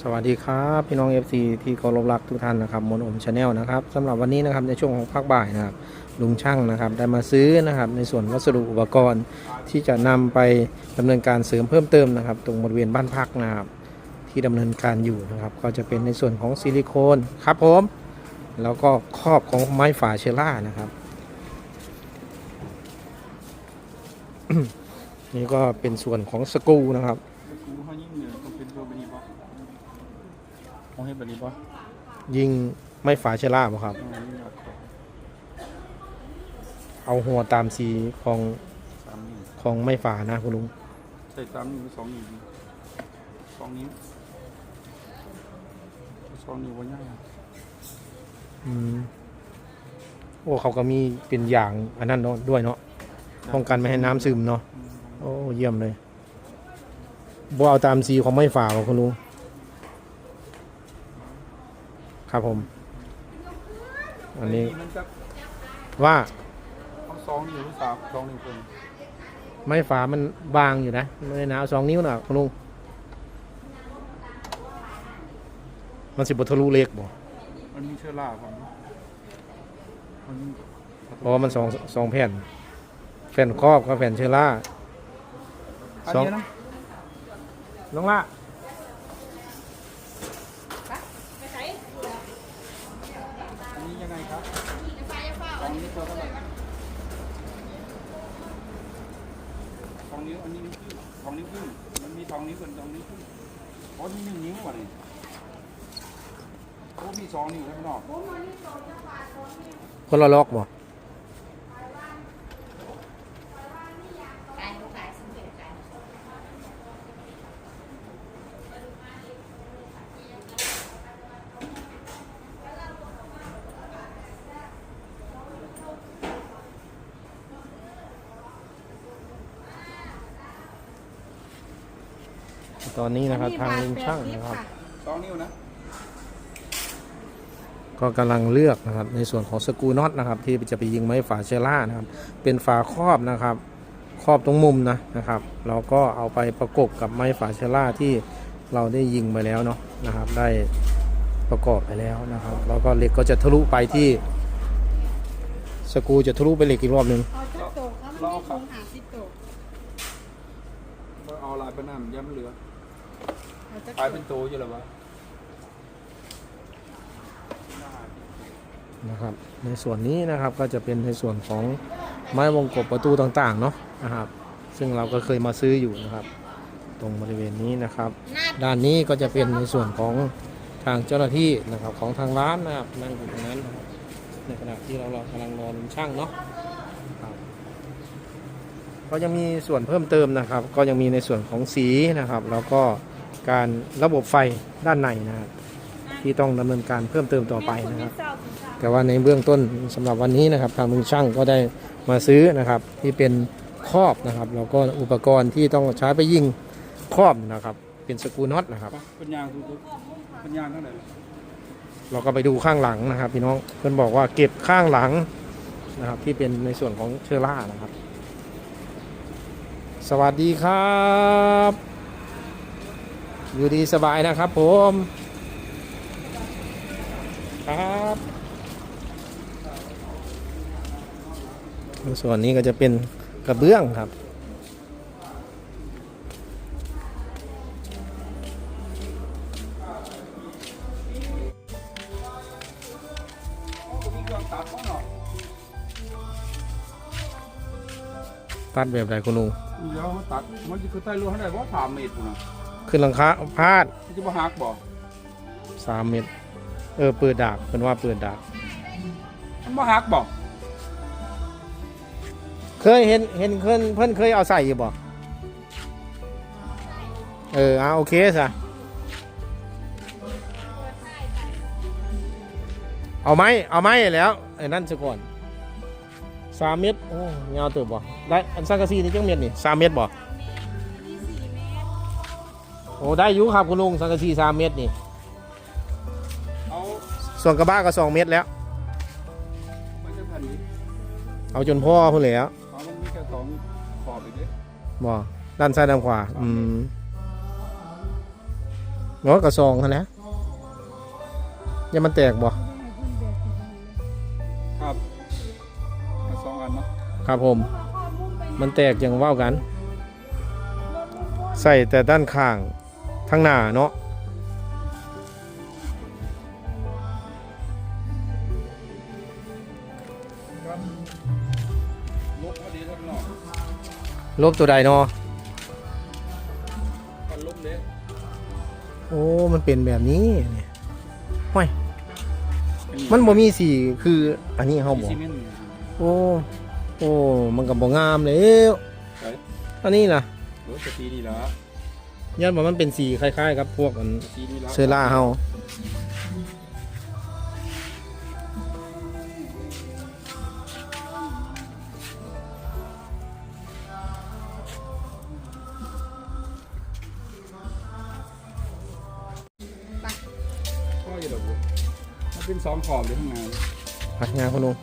สวัสดีครับพี่น้อง FC ที่เคารพรักทุกท่านนะครับมนอมชาแนลนะครับสำหรับวันนี้นะครับในช่วงของภาคบ่ายนะครับลุงช่างนะครับได้มาซื้อนะครับในส่วนวัสดุอุปกรณ์ที่จะนำไปดำเนินการเสริมเพิ่มเติมนะครับ ตรงบริเวณบ้านพักนะครับที่ดำเนินการอยู่นะครับ ก็จะเป็นในส่วนของซิลิโคนครับผมแล้วก็ครอบของไม้ฝาเชล่านะครับนี่ก็เป็นส่วนของสกูนะครับ ต้องเป็นตัวแบบนี้ปะมองให้แบบนี้ปะยิงไม้ฝาเชล่าบ่ครับอืมนี่ครับ เอาหัวตามสีของสามนิ้วของไม้ฝานะคุณลุงใส่สามนิ้วสองนิ้วดีสองนิ้วสองนิ้ววันย่างอืมโอ้เขาก็มีเป็นอย่างอันนั้นเนาะด้วยเนาะป้องกันไม่ให้น้ำซึมเนาะอืมโอ้เยี่ยมเลยบ่เอาตามสีของไม้ฝาบ่คุณลุง ครับผม อันนี้มันจะว่าเอาสองนิ้วหรือสามสองนิ้วเพิ่มไม้ฝามันบางอยู่นะไม่ได้หนาเอาสองนิ้วนะคุณลุงมันสิบทะลุเล็กบ่มันมีเชื้อราผมมันมีเพราะว่ามันสองสองแผ่น แผ่นครอบกับแผ่นเชอร่าอันสองนี้นะน้องละ อันนี้ยังไงครับสองนิ้วตัวเท่าไหร่สองนิ้วอันนี้นิ้วครึ่งส องนิ้วครึ่งมันมีสองนิ้วเป็นสองนิ้วครึ่งโอ้นี่หนึ่งนิ้วว่ะนี่โอ้มีสองนิ้วแล้วข้างนอกคนละล็อกบ่ ตอนนี้นะครับทางลุงช่างนะครับ สองนิ้วนะก็กำลังเลือกนะครับในส่วนของสกรูน็อตนะครับ ที่จะไปยิงไม้ฝาเชล่านะครับ เป็นฝาครอบนะครับ ครอบตรงมุมนะนะครับ เราก็เอาไปประกบกับไม้ฝาเชล่าที่เราได้ยิงไปแล้วเนาะนะครับ ได้ประกอบไปแล้วนะครับ แล้วก็เหล็กก็จะทะลุไปที่ สกรูจะทะลุไปเหล็กอีกรอบหนึ่งเอาจักโตกครับมันมีถุงหาสิบโตกเอาลายไปน้ำย้ำเหลือ เอาจักกลายโตเป็นกโตอยู่แล้ววะนะครับ ในส่วนนี้นะครับก็จะเป็นในส่วนของไม้วงกบประตูต่างๆเนาะนะครับ ซึ่งเราก็เคยมาซื้ออยู่นะครับ ตรงบริเวณนี้นะครับ ด้านนี้ก็จะเป็นในส่วนของทางเจ้าหน้าที่นะครับของทางร้านนะครับนั่งอยู่ตรงนั้นนะครับในขณะที่เราเรากำลังรอลุงช่างเนาะครับก็ยังมีส่วนเพิ่มเติมนะครับ ก็ยังมีในส่วนของสีนะครับ แล้วก็ การระบบไฟด้านในนะครับที่ต้องดำเนินการเพิ่มเติมต่อไปนะครับ แต่ว่าในเบื้องต้นสำหรับวันนี้นะครับ ทางลุงช่างก็ได้มาซื้อนะครับ ที่เป็นครอบนะครับแล้วก็อุปกรณ์ที่ต้องใช้ไปยิงครอบนะครับ เป็นสกรูน็อตนะครับไปเป็นยางทุกๆเป็นยางเท่าไหร่เราก็ไปดูข้างหลังนะครับ พี่น้องเพื่อนบอกว่าเก็บข้างหลังนะครับ ที่เป็นในส่วนของเชอร่านะครับ สวัสดีครับ อยู่ดีสบายนะครับผมครับส่วนนี้ก็จะเป็นกระเบื้องครับ ตัดแบบไหนคุณลุงเดี๋ยวมาตัดมันจะคือใต้รั้วเท่าไหร่ว่าสามเมตรนะ ขึ้นหลังคาพาดมันจะมาหักบ่สามเมตร เออ เปิดดาบเป็นว่าเปิดดาบ มันมาหักบ่เคยเห็นเห็นเพื่อนเพื่อนเคยเอาใส่อยู่บ่เออเอาโอเคสะเอาไหมเอาไหมแล้วไอ้นั่นซะก่อนสามเมตรโอ้ยาวเติบบ่ได้อันสังกะสีนี่จังเมตรนี่สามเมตรบ่โอ้ได้อยู่ครับคุณลุงสังกะสีสามเมตรนี่เอาส่วนกระบะก็สองเมตรแล้วมันจะแผ่นนี้เอาจนพ่อพุ่นแล้วเอามันมีแค่สองขอบอีกเด้บ่ด้านซ้ายด้านขวาอืมเนาะกระซองหั่นแหละอย่ามันแตกบ่ครับมาสองอันเนาะครับผม มันแตกอย่างเว้ากัน ใส่แต่ด้านข้าง ทั้งหน้าเนาะครับลบพอดีทั้งนอกลบตัวใดเนาะกันลบเล็กโอ้ มันเป็นแบบนี้นี่ห้อยมันบ่มีสีคือ อันนี้เฮาบ่ซีเมนต์โอ้ โอ้ มันก็บ่งามแล้วใช่อันนี้ล่ะโอ้สตีนี่ละ ยันว่ามันเป็นสีคล้ายๆกับพวกอันสตีนี่ละเสื้อล่าเฮาก็อยู่ดอกบัวมันเป็นสองขอบเลยข้างใน พักงานคุณลุง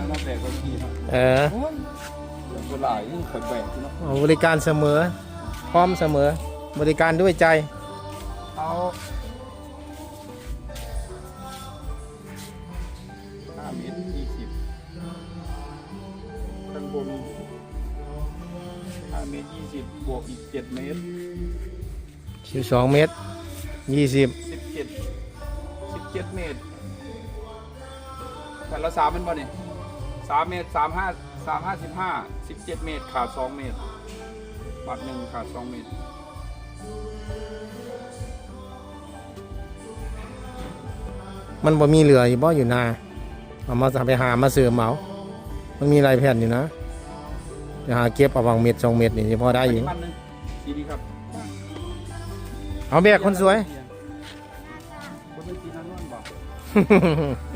รถจะห้าแล้วเนาะแต่ก็ขี่เนาะเออคนหลายยิ่งแปลกๆเนาะเอาบริการเสมอ พร้อมเสมอ บริการด้วยใจ เอาห้าเมตรยี่สิบข้างบนห้าเมตรยี่สิบบวกอีกเจ็ดเมตร12เมตร20สิบเจ็ดสิบเจ็ดเมตรแต่ละสามเป็นบ่เนี่ย สามเมตรสามห้าสามห้าสิบห้าสิบเจ็ดเมตรขาดสองเมตรบัตรหนึ่งขาดสองเมตรมันบ่มีเหลืออยู่บ่อยู่นาเอามาไปหามาเสริมเอามันมีหลายแผ่นอยู่นะไปหาเก็บเอาบางเม็ดสองเม็ดนี่สิพอได้อยู่บัตรหนึ่งดีดีครับเอาแบกคนสวย คนเป็นสีนันนวลบอก